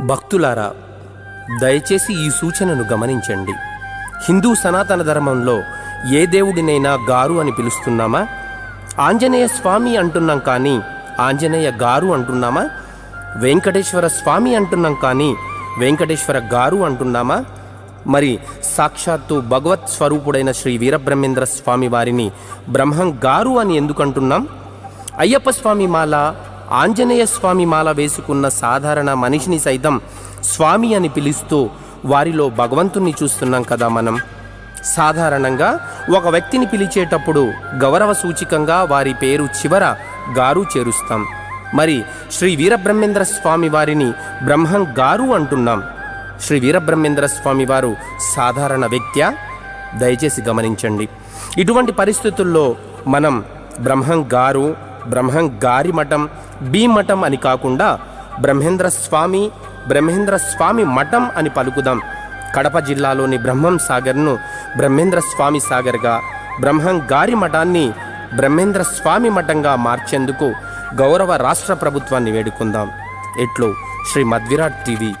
భక్తులారా దయచేసి ఈ సూచనను గమనించండి. హిందూ సనాతన ధర్మంలో ఏ దేవుడినైనా గారు అని పిలుస్తున్నామా? ఆంజనేయ స్వామి అంటున్నాం కానీ ఆంజనేయ గారు అంటున్నామా? వెంకటేశ్వర స్వామి అంటున్నాం కానీ వెంకటేశ్వర గారు అంటున్నామా? మరి సాక్షాత్తు భగవత్ స్వరూపుడైన శ్రీ వీరబ్రహ్మేంద్ర స్వామి వారిని బ్రహ్మం గారు అని ఎందుకంటున్నాం? అయ్యప్ప స్వామి మాల ఆంజనేయ స్వామి మాల వేసుకున్న సాధారణ మనిషిని సైతం స్వామి అని పిలుస్తూ వారిలో భగవంతుణ్ణి చూస్తున్నాం కదా మనం. సాధారణంగా ఒక వ్యక్తిని పిలిచేటప్పుడు గౌరవ సూచికంగా వారి పేరు చివర గారు చేరుస్తాం. మరి శ్రీ వీరబ్రహ్మేంద్ర స్వామి వారిని బ్రహ్మం గారు అంటున్నాం. శ్రీ వీరబ్రహ్మేంద్ర స్వామి వారు సాధారణ వ్యక్త్యా? దయచేసి గమనించండి. ఇటువంటి పరిస్థితుల్లో మనం బ్రహ్మం గారు బ్రహ్మం గారి మఠం బి మఠం అని కాకుండా బ్రహ్మేంద్ర స్వామి బ్రహ్మేంద్ర స్వామి మఠం అని పలుకుదాం. కడప జిల్లాలోని బ్రహ్మం సాగర్ను బ్రహ్మేంద్ర స్వామి సాగర్గా బ్రహ్మం గారి మఠాన్ని బ్రహ్మేంద్ర స్వామి మఠంగా మార్చేందుకు గౌరవ రాష్ట్ర ప్రభుత్వాన్ని వేడుకుందాం. ఎట్లు? శ్రీ మద్విరాట్ టీవీ.